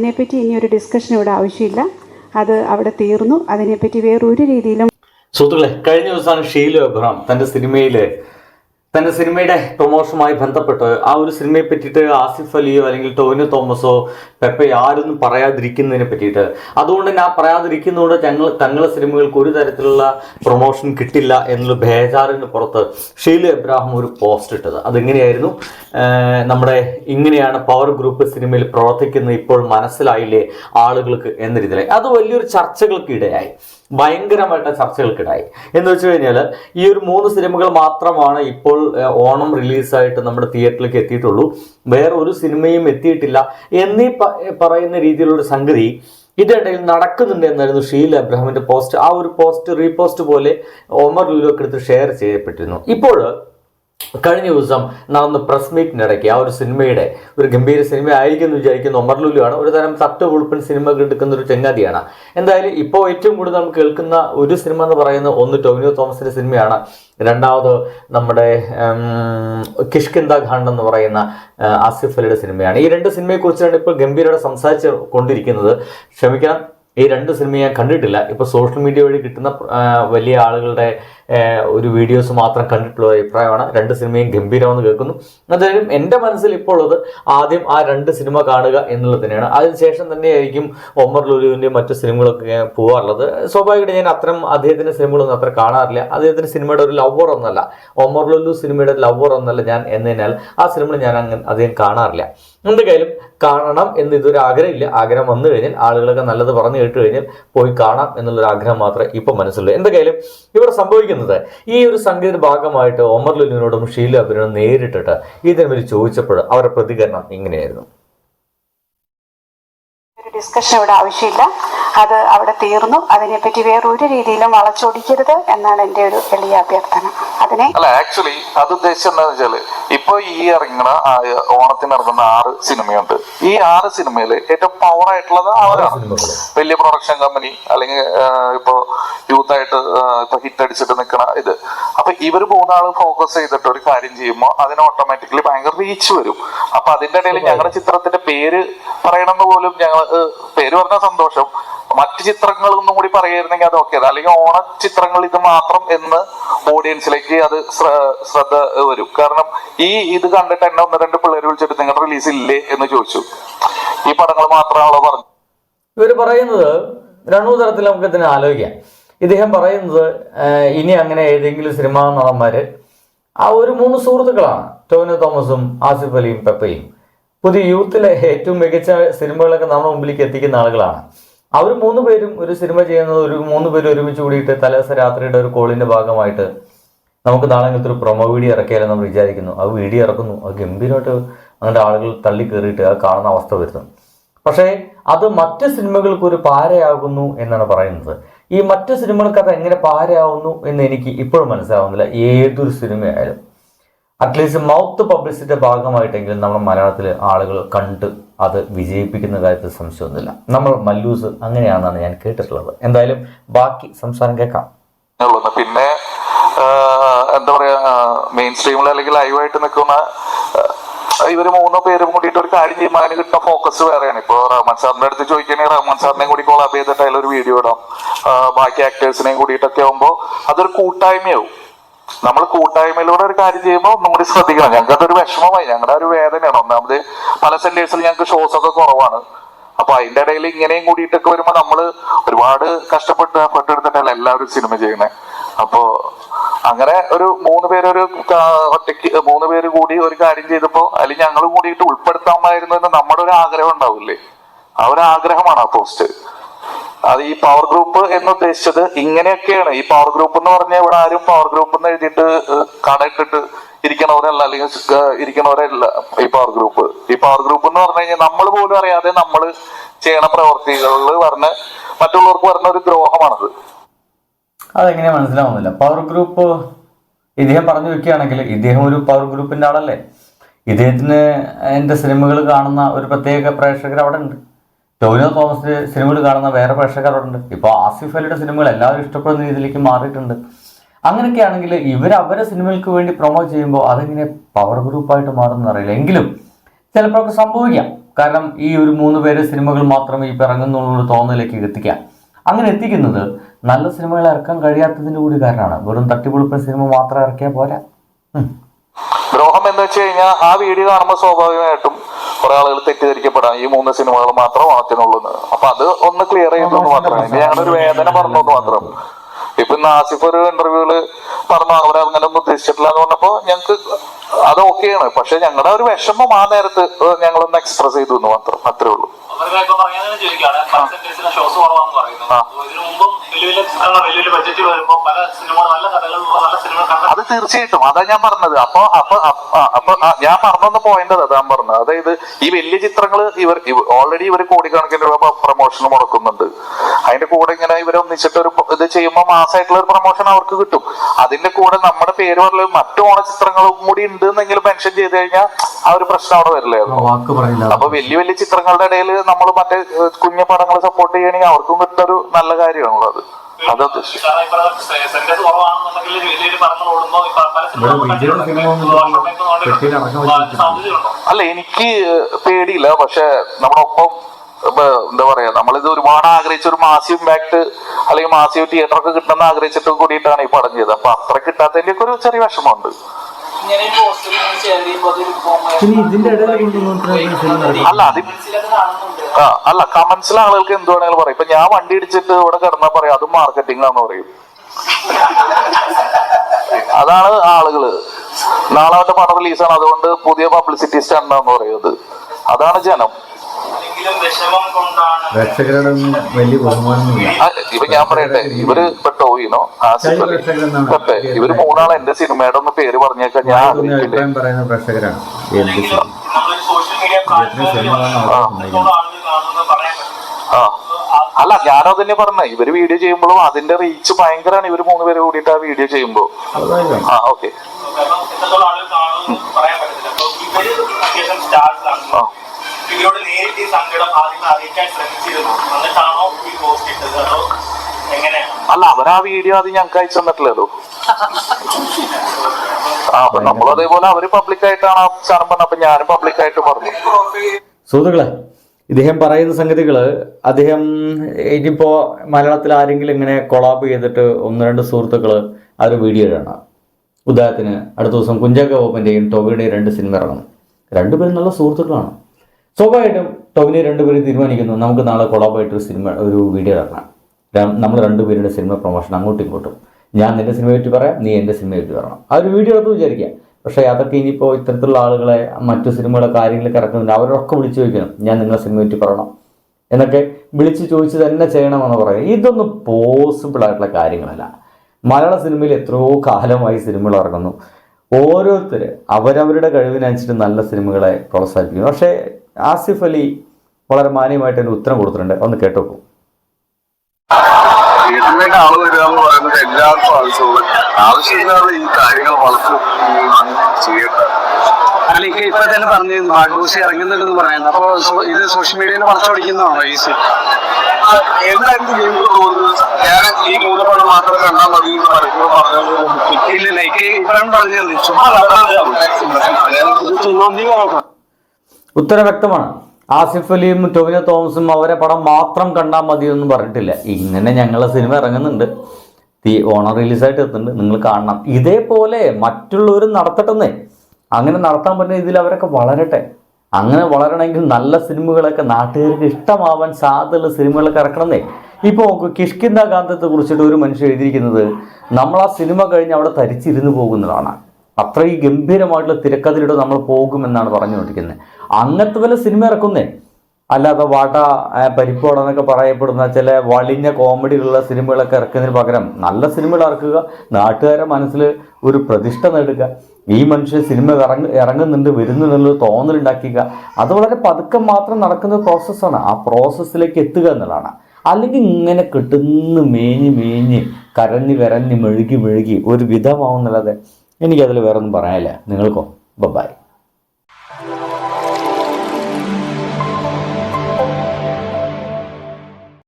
അതിനെപ്പറ്റി ഇനി ഒരു ഡിസ്കഷൻ ഇവിടെ ആവശ്യമില്ല. അത് അവിടെ തീർന്നു. അതിനെപ്പറ്റി വേറൊരു രീതിയിലും സുഹൃത്തുക്കളെ കഴിഞ്ഞ ദിവസമാണ് ഷീലു അബ്രഹാം തന്റെ സിനിമയിൽ തന്റെ സിനിമയുടെ പ്രൊമോഷനുമായി ബന്ധപ്പെട്ട് ആ ഒരു സിനിമയെ പറ്റിയിട്ട് ആസിഫ് അലിയോ അല്ലെങ്കിൽ ടോവിനോ തോമസോ പെപ്പ ആരൊന്നും പറയാതിരിക്കുന്നതിനെ പറ്റിയിട്ട്. അതുകൊണ്ട് തന്നെ ആ പറയാതിരിക്കുന്നതുകൊണ്ട് ഞങ്ങൾ തങ്ങളുടെ സിനിമകൾക്ക് ഒരു തരത്തിലുള്ള പ്രൊമോഷൻ കിട്ടില്ല എന്നുള്ള ബേജാറിന് പുറത്ത് ഷീലു എബ്രാഹിം ഒരു പോസ്റ്റ് ഇട്ടത്. അതെങ്ങനെയായിരുന്നു? നമ്മുടെ ഇങ്ങനെയാണ് പവർ ഗ്രൂപ്പ് സിനിമയിൽ പ്രവർത്തിക്കുന്നത് ഇപ്പോൾ മനസ്സിലായില്ലേ ആളുകൾക്ക് എന്ന രീതിയിൽ അത് വലിയൊരു ചർച്ചകൾക്ക് ഇടയായി. ഭയങ്കരമായിട്ട് ചർച്ചകൾക്കിടായി. എന്ന് വെച്ച് കഴിഞ്ഞാൽ ഈ ഒരു മൂന്ന് സിനിമകൾ മാത്രമാണ് ഇപ്പോൾ ഓണം റിലീസായിട്ട് നമ്മുടെ തിയേറ്ററിലേക്ക് എത്തിയിട്ടുള്ളൂ. വേറെ ഒരു സിനിമയും എത്തിയിട്ടില്ല. എന്നീ പറയുന്ന രീതിയിലുള്ള സംഗതി ഇതിനിടയിൽ നടക്കുന്നുണ്ട് എന്നായിരുന്നു ഷീൽ അബ്രഹാമിന്റെ പോസ്റ്റ്. ആ ഒരു പോസ്റ്റ് റീപോസ്റ്റ് പോലെ ഒമർ ലുലു എടുത്ത് ഷെയർ ചെയ്യപ്പെട്ടിരുന്നു. ഇപ്പോൾ കഴിഞ്ഞ ദിവസം നടന്ന പ്രസ് മീറ്റിനിടയ്ക്ക് ആ ഒരു സിനിമയുടെ ഒരു ഗംഭീര സിനിമ ആയിരിക്കും എന്ന് വിചാരിക്കുന്ന ഒമർലുലുവാണ് ഒരു തരം തട്ട് ഉൾപ്പൻ സിനിമ എടുക്കുന്ന ഒരു ചെങ്ങാതിയാണ്. എന്തായാലും ഇപ്പോൾ ഏറ്റവും കൂടുതൽ നമുക്ക് കേൾക്കുന്ന ഒരു സിനിമ എന്ന് പറയുന്ന ഒന്ന് ടോവിനോ തോമസിന്റെ സിനിമയാണ്. രണ്ടാമത് നമ്മുടെ കിഷ്കിന്ദ ഖാണ്ട് എന്ന് പറയുന്ന ആസിഫ് അലിയുടെ സിനിമയാണ്. ഈ രണ്ട് സിനിമയെക്കുറിച്ചാണ് ഇപ്പോൾ ഗംഭീരയുടെ സംസാരിച്ച് കൊണ്ടിരിക്കുന്നത്. ക്ഷമിക്കണം. ഈ രണ്ട് സിനിമ ഞാൻ കണ്ടിട്ടില്ല. ഇപ്പോൾ സോഷ്യൽ മീഡിയ വഴി കിട്ടുന്ന വലിയ ആളുകളുടെ ഒരു വീഡിയോസ് മാത്രം കണ്ടിട്ടുള്ള അഭിപ്രായമാണ്. രണ്ട് സിനിമയും ഗംഭീരമെന്ന് കേൾക്കുന്നു. എന്തായാലും എന്റെ മനസ്സിൽ ഇപ്പോൾ ഉള്ളത് ആദ്യം ആ രണ്ട് സിനിമ കാണുക എന്നുള്ളത് തന്നെയാണ്. അതിനുശേഷം തന്നെയായിരിക്കും ഒമർ ലുലുവിന്റെയും മറ്റു സിനിമകളൊക്കെ ഞാൻ പോകാറുള്ളത് സ്വാഭാവികമായിട്ട് ഞാൻ അത്തരം അദ്ദേഹത്തിന്റെ സിനിമകളൊന്നും അത്ര കാണാറില്ല. അദ്ദേഹത്തിന്റെ സിനിമയുടെ ഒരു ലവർ ഒന്നല്ല. ഒമർ ലുലു സിനിമയുടെ ലവർ ഒന്നല്ല ഞാൻ എന്നതിനാൽ ആ സിനിമ ഞാൻ അങ്ങനെ അധികം കാണാറില്ല. എന്തൊക്കെയായാലും കാണണം എന്ന് ഇതൊരു ആഗ്രഹമില്ല. ആഗ്രഹം വന്നു കഴിഞ്ഞാൽ ആളുകളൊക്കെ നല്ലത് പറഞ്ഞു കേട്ട് കഴിഞ്ഞാൽ പോയി കാണാം എന്നുള്ളൊരു ആഗ്രഹം മാത്രമേ ഇപ്പം മനസ്സിലുള്ളൂ. എന്തൊക്കെയാലും ഇവിടെ സംഭവിക്കുന്നത് ഈ ഒരു സംഗീത ഭാഗമായിട്ട് ഒമർ ലുലിനോടും ഷീല അബിനോടും നേരിട്ടിട്ട് ഇതിനെ ചോദിച്ചപ്പോൾ അവരുടെ പ്രതികരണം ഇങ്ങനെയായിരുന്നു. ഡിസ്കഷൻ ഇവിടെ ആവശ്യമില്ല. അത് അവിടെ തീർന്നു. അതിനെപ്പറ്റി വേറൊരു രീതിയിലും വളച്ചൊടിക്കരുത് എന്നാണ് എന്റെ ഒരു എളിയ അഭ്യർത്ഥന. അതിനെ അല്ല ആക്ച്വലി അത് ഉദ്ദേശിച്ചത് എന്താണെന്ന് വെച്ചാൽ ഇപ്പൊ ഈ ഇറങ്ങുന്ന ഓണത്തിന് ഇറങ്ങുന്ന ആറ് സിനിമയുണ്ട്. ഈ ആറ് സിനിമയിൽ ഏറ്റവും പവർ ആയിട്ടുള്ളത് അവരാണ്. വലിയ പ്രൊഡക്ഷൻ കമ്പനി അല്ലെങ്കിൽ ഇപ്പൊ യൂത്ത് ആയിട്ട് ഇപ്പൊ ഹിറ്റ് അടിച്ചിട്ട് നിൽക്കുന്ന ഇത്. അപ്പൊ പോകുന്ന മൂന്നാൾ ഫോക്കസ് ചെയ്തിട്ട് ഒരു കാര്യം ചെയ്യുമ്പോൾ അതിന് ഓട്ടോമാറ്റിക്കലി ഭയങ്കര റീച്ച് വരും. അപ്പൊ അതിന്റെ ഇടയിൽ ഞങ്ങളുടെ ചിത്രത്തിന്റെ പേര് പറയണമെന്ന് പോലും ഞങ്ങൾ പേര് പറഞ്ഞ സന്തോഷം. മറ്റു ചിത്രങ്ങൾ ഒന്നും കൂടി പറയായിരുന്നെങ്കിൽ അത് ഓക്കെ അല്ലെങ്കിൽ ഓണ ചിത്രങ്ങൾ ഇത് മാത്രം എന്ന് ഓഡിയൻസിലേക്ക് അത് ശ്ര- ശ്രദ്ധ വരും. കാരണം ഈ ഇത് കണ്ടിട്ട് എന്നെ ഒന്ന് രണ്ട് പിള്ളേർ വിളിച്ചിട്ട് നിങ്ങളുടെ റിലീസ് ഇല്ലേ എന്ന് ചോദിച്ചു. ഈ പടങ്ങൾ മാത്രമാണോ പറഞ്ഞു ഇവർ പറയുന്നത് രണ്ടു തരത്തിൽ നമുക്ക് ഇതിനെ ആലോചിക്കാം. ഇദ്ദേഹം പറയുന്നത് ഇനി അങ്ങനെ ഏതെങ്കിലും സിനിമാ നടന്മാര് ആ ഒരു മൂന്ന് സുഹൃത്തുക്കളാണ്. ടോവിനോ തോമസും ആസിഫ് അലിയും പെപ്പയും. പുതിയ യൂത്തിലെ ഏറ്റവും മികച്ച സിനിമകളൊക്കെ നമ്മുടെ മുമ്പിലേക്ക് എത്തിക്കുന്ന ആളുകളാണ്. അവർ മൂന്ന് പേരും ഒരു സിനിമ ചെയ്യുന്നത് ഒരു മൂന്ന് പേരും ഒരുമിച്ച് കൂടിയിട്ട് തലേദിവസം രാത്രിയുടെ ഒരു കോളിന്റെ ഭാഗമായിട്ട് നമുക്ക് നാളെ ഇങ്ങനത്തെ ഒരു പ്രൊമോ വീഡിയോ ഇറക്കിയാലോ നമ്മൾ വിചാരിക്കുന്നു. ആ വീഡിയോ ഇറക്കുന്നു. അത് ഗംഭീരമായിട്ട് അങ്ങോട്ട് ആളുകൾ തള്ളി കയറിയിട്ട് അത് കാണുന്ന അവസ്ഥ വരുന്നു. പക്ഷേ അത് മറ്റ് സിനിമകൾക്ക് ഒരു പാരയാകുന്നു എന്നാണ് പറയുന്നത്. ഈ മറ്റ് സിനിമകൾക്ക് അത് എങ്ങനെ പാരയാവുന്നു എന്ന് എനിക്ക് ഇപ്പോഴും മനസ്സിലാവുന്നില്ല. ഏതൊരു സിനിമയായാലും. അറ്റ്ലീസ്റ്റ് മൗത്ത് പബ്ലിസിറ്റിയുടെ ഭാഗമായിട്ടെങ്കിലും നമ്മൾ മലയാളത്തിൽ ആളുകൾ കണ്ട് അത് വിജയിപ്പിക്കുന്ന കാര്യത്തിൽ സംശയമൊന്നുമില്ല. നമ്മൾ മല്ലൂസ് അങ്ങനെയാണെന്നാണ് ഞാൻ കേട്ടിട്ടുള്ളത്. എന്തായാലും ബാക്കി സംസാരം കേൾക്കാം. പിന്നെ എന്താ പറയാ മെയിൻ സ്ട്രീമിൽ അല്ലെങ്കിൽ ലൈവായിട്ട് നിൽക്കുന്ന ഇവർ മൂന്നോ പേരും കൂടിയിട്ട് ഒരു കാര്യം ചെയ്യുമ്പോൾ കിട്ടുന്ന ഫോക്കസ് വേറെയാണ്. ഇപ്പൊ റഹ്മാൻ സാറിന്റെ അടുത്ത് ചോദിക്കുകയാണെങ്കിൽ റഹ്മാൻ സാറിനെ കൂടി കോളാബ് ചെയ്തിട്ട് അതിലൊരു വീഡിയോ ഇടാം. ബാക്കി ആക്ടേഴ്സിനെയും കൂടിയിട്ടൊക്കെ ആകുമ്പോൾ അതൊരു കൂട്ടായ്മയാവും. നമ്മൾ കൂട്ടായ്മയിലൂടെ ഒരു കാര്യം ചെയ്യുമ്പോൾ ഒന്നും കൂടി ശ്രദ്ധിക്കണം. ഞങ്ങൾക്ക് അതൊരു വിഷമമായി. ഞങ്ങളുടെ ഒരു വേദനയാണ്. ഒന്നാമത് പല സെന്റേഴ്സിൽ ഞങ്ങൾക്ക് ഷോസ് ഒക്കെ കുറവാണ്. അപ്പൊ അതിന്റെ ഇടയിൽ ഇങ്ങനെയും കൂടിയിട്ടൊക്കെ വരുമ്പോ നമ്മൾ ഒരുപാട് കഷ്ടപ്പെട്ട് പെട്ടെടുത്തിട്ടല്ല എല്ലാവരും സിനിമ ചെയ്യുന്നത് അപ്പോ അങ്ങനെ ഒരു മൂന്ന് പേരൊരു ഒറ്റയ്ക്ക് മൂന്ന് പേര് കൂടി ഒരു കാര്യം ചെയ്തപ്പോ അതിൽ ഞങ്ങൾ കൂടിയിട്ട് ഉൾപ്പെടുത്താമായിരുന്നു എന്ന് നമ്മുടെ ഒരു ആഗ്രഹം ഉണ്ടാവില്ലേ? ആ ഒരു ആഗ്രഹമാണ് ആ പോസ്റ്റ് അത് ഈ പവർ ഗ്രൂപ്പ് എന്ന് ഉദ്ദേശിച്ചത് ഇങ്ങനെയൊക്കെയാണ്. ഈ പവർ ഗ്രൂപ്പ് എന്ന് പറഞ്ഞാൽ ഇവിടെ ആരും പവർ ഗ്രൂപ്പ് എന്ന് എഴുതിയിട്ട് കടയിട്ടിട്ട് ഇരിക്കണവരല്ല. അല്ലെങ്കിൽ ഇരിക്കണവരല്ല ഈ പവർ ഗ്രൂപ്പ് ഈ പവർ ഗ്രൂപ്പ് എന്ന് പറഞ്ഞു കഴിഞ്ഞാൽ നമ്മൾ പോലും അറിയാതെ നമ്മൾ ചെയ്യണ പ്രവർത്തികളിൽ പറഞ്ഞ മറ്റുള്ളവർക്ക് വരുന്ന ഒരു ദ്രോഹമാണത്. അതെങ്ങനെയാ മനസ്സിലാവുന്നില്ല. പവർ ഗ്രൂപ്പ് ഇദ്ദേഹം പറഞ്ഞു വെക്കുകയാണെങ്കിൽ ഇദ്ദേഹം ഒരു പവർ ഗ്രൂപ്പിന്റെ ആളല്ലേ. ഇദ്ദേഹത്തിന് എന്റെ സിനിമകൾ കാണുന്ന ഒരു പ്രത്യേക പ്രേക്ഷകർ അവിടെ ഉണ്ട്. ടോവിനോ തോമസിന്റെ സിനിമകൾ കാണുന്ന വേറെ പ്രേക്ഷകരുണ്ട്. ഇപ്പൊ ആസിഫ് അലിയുടെ സിനിമകൾ എല്ലാവരും ഇഷ്ടപ്പെടുന്ന രീതിയിലേക്ക് മാറിയിട്ടുണ്ട്. അങ്ങനെയൊക്കെ ആണെങ്കിൽ ഇവർ അവരെ സിനിമകൾക്ക് വേണ്ടി പ്രൊമോട്ട് ചെയ്യുമ്പോൾ അതെങ്ങനെ പവർ ഗ്രൂപ്പായിട്ട് മാറുമെന്ന് അറിയില്ല. എങ്കിലും ചിലപ്പോഴൊക്കെ സംഭവിക്കാം. കാരണം ഈ ഒരു മൂന്ന് പേര് സിനിമകൾ മാത്രമേ ഇപ്പം ഇറങ്ങുന്നുള്ള തോന്നലിലേക്ക് എത്തിക്കാം. അങ്ങനെ എത്തിക്കുന്നത് നല്ല സിനിമകൾ ഇറക്കാൻ കഴിയാത്തതിന്റെ കൂടി കാരണമാണ്. വെറും തട്ടിപ്പൊളിപ്പൻ സിനിമ മാത്രം ഇറക്കിയാൽ പോരാ. ദ്രോഹം എന്ന് വെച്ച് കഴിഞ്ഞാൽ ആ വീഡിയോ കാണുമ്പോൾ സ്വാഭാവികമായിട്ടും കുറെ ആളുകൾ തെറ്റിദ്ധരിക്കപ്പെടാം. ഈ മൂന്ന് സിനിമകൾ മാത്രം ഓണത്തിനുള്ളൂ എന്ന്. അപ്പൊ അത് ഒന്ന് ക്ലിയർ ചെയ്യുന്നത് മാത്രമാണ് ഇനി ഞങ്ങളൊരു വേദന പറഞ്ഞു എന്ന് മാത്രം. ഇപ്പൊ ഇന്ന് ആസിഫ് ഒരു ഇന്റർവ്യൂൽ പറഞ്ഞു അവർ അങ്ങനെ ഒന്നും ഉദ്ദേശിച്ചിട്ടില്ല എന്ന് പറഞ്ഞപ്പോ ഞങ്ങക്ക് അത് ഓക്കെയാണ് പക്ഷെ ഞങ്ങളുടെ ഒരു വിഷമം ആ നേരത്ത് ഞങ്ങളൊന്ന് എക്സ്പ്രസ് ചെയ്തു എന്ന് മാത്രം. അത്രേ ഉള്ളൂ. വലിയ വലിയ വലിയ വലിയ ബഡ്ജറ്റ് വരുമ്പോൾ പല നല്ല സിനിമകൾ അത് തീർച്ചയായിട്ടും. അതാ ഞാൻ പറഞ്ഞത്. അപ്പൊ അപ്പൊ അപ്പൊ ഞാൻ പറഞ്ഞൊന്ന് പോയിന്റ് അതാ ഞാൻ പറഞ്ഞത്. അതായത് ഈ വലിയ ചിത്രങ്ങൾ ഇവർ ഓൾറെഡി ഇവർ കോടിക്കണക്കിന് രൂപ പ്രൊമോഷൻ മുടക്കുന്നുണ്ട്. അതിന്റെ കൂടെ ഇങ്ങനെ ഇവർ ഒന്നിച്ചിട്ട് ഒരു ഇത് ചെയ്യുമ്പോൾ മാസമായിട്ടുള്ള ഒരു പ്രൊമോഷൻ അവർക്ക് കിട്ടും. അതിന്റെ കൂടെ നമ്മുടെ പേര് പറഞ്ഞ മറ്റു ഓണ ചിത്രങ്ങളും കൂടി ഉണ്ട് എന്നെങ്കിലും മെൻഷൻ ചെയ്ത് കഴിഞ്ഞാൽ ആ ഒരു പ്രശ്നം അവിടെ വരില്ലായിരുന്നു പറയില്ല. അപ്പൊ വലിയ വലിയ ചിത്രങ്ങളുടെ ഇടയിൽ നമ്മൾ മറ്റേ കുഞ്ഞു പടങ്ങൾ സപ്പോർട്ട് ചെയ്യണമെങ്കിൽ അവർക്കും കിട്ടുന്ന ഒരു നല്ല കാര്യമാണല്ലോ അത് സാധ്യതയുണ്ടോ? അല്ല എനിക്ക് പേടിയില്ല. പക്ഷെ നമ്മളൊപ്പം ഒപ്പം എന്താ പറയാ നമ്മളിത് ഒരുപാട് ആഗ്രഹിച്ച ഒരു മാസീവ് ഇമ്പാക്ട് അല്ലെങ്കിൽ മാസീവ് തിയേറ്ററൊക്കെ കിട്ടണം കിട്ടണമെന്ന് ആഗ്രഹിച്ചിട്ട് കൂടിയിട്ടാണ് ഈ പടം ചെയ്തത്. അപ്പൊ അത്ര കിട്ടാത്തതിന്റെ ഒക്കെ ഒരു ചെറിയ വിഷമമുണ്ട്. അല്ല അത് അല്ല കമന്റ്സിലെ ആളുകൾക്ക് എന്ത് വേണമെങ്കിലും പറയും. ഇപ്പൊ ഞാൻ വണ്ടി ഇടിച്ചിട്ട് ഇവിടെ കിടന്നാ പറയും അതും മാർക്കറ്റിംഗ് ആണെന്ന് പറയും. അതാണ് ആളുകൾ. നാളെ അവന്റെ പടം റിലീസാണ് അതുകൊണ്ട് പുതിയ പബ്ലിസിറ്റി സ്റ്റണ്ടാന്ന് പറയുന്നത്. അതാണ് ജനം എങ്കിലും വിഷമം കൊണ്ടാണ് പ്രേക്ഷകരോടൊന്നും വലിയ ബഹുമാനമൊന്നുമില്ല. ഇപ്പൊ ഞാൻ പറയട്ടെ ഇവർ ഇപ്പൊ ടോയിനോ ആസിഫ് അലി, ഇവർ മൂന്നാളെ എന്റെ സിനിമയുടെ ഒന്ന് പേര് പറഞ്ഞേക്കാൻ ഞാൻ ആഗ്രഹിക്കില്ലേ പറയുന്ന പ്രേക്ഷകരാണ്. ആ. അല്ല ഞാനത് തന്നെ പറഞ്ഞ ഇവർ വീഡിയോ ചെയ്യുമ്പോഴും അതിന്റെ റീച്ച് ഭയങ്കരമാണ് ഇവർ മൂന്ന് പേര് കൂടിയിട്ട് ആ വീഡിയോ ചെയ്യുമ്പോ. ആ ഓക്കെ ആ. ഇവരോട് നേരിട്ട് ഈ സങ്കടം ആദ്യം അറിയിക്കാൻ ശ്രമിച്ചിരുന്നു. എന്നിട്ടാണോ ഈ പോസ്റ്റ് ഇട്ടത്? അതോ എങ്ങനെയാണ് അല്ല അവരാ വീഡിയോ അത് ഞങ്ങൾക്ക് അയച്ചു തന്നിട്ടില്ലല്ലോ ആ അപ്പൊ നമ്മൾ അതേപോലെ അവർ പബ്ലിക് ആയിട്ടാണ് ആ സാധനം പറഞ്ഞത്. അപ്പൊ ഞാനും പബ്ലിക് ആയിട്ട് പറഞ്ഞു. സുഹൃത്തുക്കളെ ഇദ്ദേഹം പറയുന്ന സംഗതികൾ അദ്ദേഹം ഇനിയിപ്പോൾ മലയാളത്തിൽ ആരെങ്കിലും ഇങ്ങനെ കൊളാബ് ചെയ്തിട്ട് ഒന്ന് രണ്ട് സുഹൃത്തുക്കൾ ആ ഒരു വീഡിയോ ഇടണം ഉദാഹരണത്തിന് അടുത്ത ദിവസം കുഞ്ചാക്ക ബോബന്റെയും ടോവിയുടെയും രണ്ട് സിനിമ ഇറങ്ങണം രണ്ടുപേരും നല്ല സുഹൃത്തുക്കളാണ്. സ്വാഭാവികമായിട്ടും ടോവിനെ രണ്ടുപേരും തീരുമാനിക്കുന്നു. നമുക്ക് നാളെ കൊളാബായിട്ട് ഒരു സിനിമ ഒരു വീഡിയോ ഇറങ്ങണം നമ്മൾ രണ്ടുപേരുടെ സിനിമ പ്രൊമോഷൻ അങ്ങോട്ടും ഇങ്ങോട്ടും. ഞാൻ നിന്റെ സിനിമയെ പറ്റി പറയാം നീ എന്റെ സിനിമയെ പറ്റി പറയണം. ആ ഒരു വീഡിയോ എടുത്ത് വിചാരിക്കാം പക്ഷേ അതൊക്കെ ഇനിയിപ്പോൾ ഇത്തരത്തിലുള്ള ആളുകളെ മറ്റു സിനിമകളെ കാര്യങ്ങളൊക്കെ ഇറക്കുന്നുണ്ട് അവരൊക്കെ വിളിച്ചു ചോദിക്കണം ഞാൻ നിങ്ങളെ സിനിമയെ പറ്റി പറയണം? എന്നൊക്കെ വിളിച്ച് ചോദിച്ച് തന്നെ ചെയ്യണമെന്ന് പറയും. ഇതൊന്നും പോസിബിൾ ആയിട്ടുള്ള കാര്യങ്ങളല്ല. മലയാള സിനിമയിൽ എത്രയോ കാലമായി സിനിമകൾ ഇറങ്ങുന്നു. ഓരോരുത്തർ അവരവരുടെ കഴിവിനനുസരിച്ച് നല്ല സിനിമകളെ പ്രോത്സാഹിപ്പിക്കുന്നു. പക്ഷേ ആസിഫ് അലി വളരെ മാന്യമായിട്ട് ഒരു ഉത്തരം കൊടുത്തിട്ടുണ്ട്. ഒന്ന് കേട്ടോക്കൂ. വീട്ടിലേക്ക് ആൾ വരിക എന്ന് പറയുന്നത് എല്ലാവർക്കും ആവശ്യമുള്ള ആവശ്യമില്ലാതെ ഈ കാര്യങ്ങൾ വളർത്തി ഇപ്പൊ തന്നെ പറഞ്ഞു മാഡൂസി ഇറങ്ങുന്നുണ്ടെന്ന് പറയുന്നത് അപ്പൊ ഇത് സോഷ്യൽ മീഡിയയിൽ വളച്ചൊടിക്കുന്നതാണോ ഈ സി- എന്തായിരുന്നു നിങ്ങൾക്ക് തോന്നുന്നത് ഞാൻ ഈ മൂന്ന് പണം മാത്രം കണ്ടാൽ മതി എന്ന് പറയുമ്പോൾ ഇക്ക ഇപ്പോഴാണ് പറഞ്ഞത്. ചുമ്മാ ചുമ്മാ നോക്കാം ഉത്തരം വ്യക്തമാണ്. ആസിഫ് അലിയും ടൊവിനോ തോമസും അവരെ പടം മാത്രം കണ്ടാൽ മതി എന്ന് പറഞ്ഞിട്ടില്ല. ഇങ്ങനെ ഞങ്ങളെ സിനിമ ഇറങ്ങുന്നുണ്ട്. തീ ഓണർ റിലീസായിട്ട് എത്തുന്നുണ്ട്. നിങ്ങൾ കാണണം. ഇതേപോലെ മറ്റുള്ളവരും നടത്തട്ടെന്നേ. അങ്ങനെ നടത്താൻ പറ്റുന്ന ഇതിൽ അവരൊക്കെ വളരട്ടെ. അങ്ങനെ വളരണമെങ്കിൽ നല്ല സിനിമകളൊക്കെ നാട്ടുകാർക്ക് ഇഷ്ടമാവാൻ സാധ്യതയുള്ള സിനിമകളൊക്കെ ഇറക്കണമെന്നേ. ഇപ്പോൾ നമുക്ക് കിഷ്കിന്ദ ഗാന്ധത്തെ കുറിച്ചിട്ട് ഒരു മനുഷ്യൻ എഴുതിയിരിക്കുന്നത് നമ്മൾ ആ സിനിമ കഴിഞ്ഞ് അവിടെ തരിച്ചിരുന്ന് പോകുന്നതാണ്. അത്രയും ഗംഭീരമായിട്ടുള്ള തിരക്കഥയിലൂടെ നമ്മൾ പോകുമെന്നാണ് പറഞ്ഞുകൊണ്ടിരിക്കുന്നത്. അങ്ങനത്തെ വല്ല സിനിമ ഇറക്കുന്നേ? അല്ലാതെ വാട ആ, എന്നൊക്കെ പറയപ്പെടുന്ന ചില വളിഞ്ഞ കോമഡികളുള്ള സിനിമകളൊക്കെ ഇറക്കുന്നതിന് പകരം നല്ല സിനിമകൾ ഇറക്കുക നാട്ടുകാരെ മനസ്സിൽ ഒരു പ്രതിഷ്ഠ നേടുക ഈ മനുഷ്യൻ സിനിമ ഇറങ്ങ ഇറങ്ങുന്നുണ്ട് വരുന്നുണ്ടെന്നുള്ള തോന്നലുണ്ടാക്കുക അത് വളരെ പതുക്കെ മാത്രം നടക്കുന്ന പ്രോസസ്സാണ് ആ പ്രോസസ്സിലേക്ക് എത്തുക എന്നുള്ളതാണ്. അല്ലെങ്കിൽ ഇങ്ങനെ കിട്ടുന്ന മേഞ്ഞ് മേഞ്ഞ് കരഞ്ഞ് കരഞ്ഞ് മെഴുകി മെഴുകി ഒരു വിധമാവുന്നല്ലാതെ എനിക്കതിൽ വേറെ ഒന്നും പറയാനില്ല. നിങ്ങൾക്കോ? ബൈ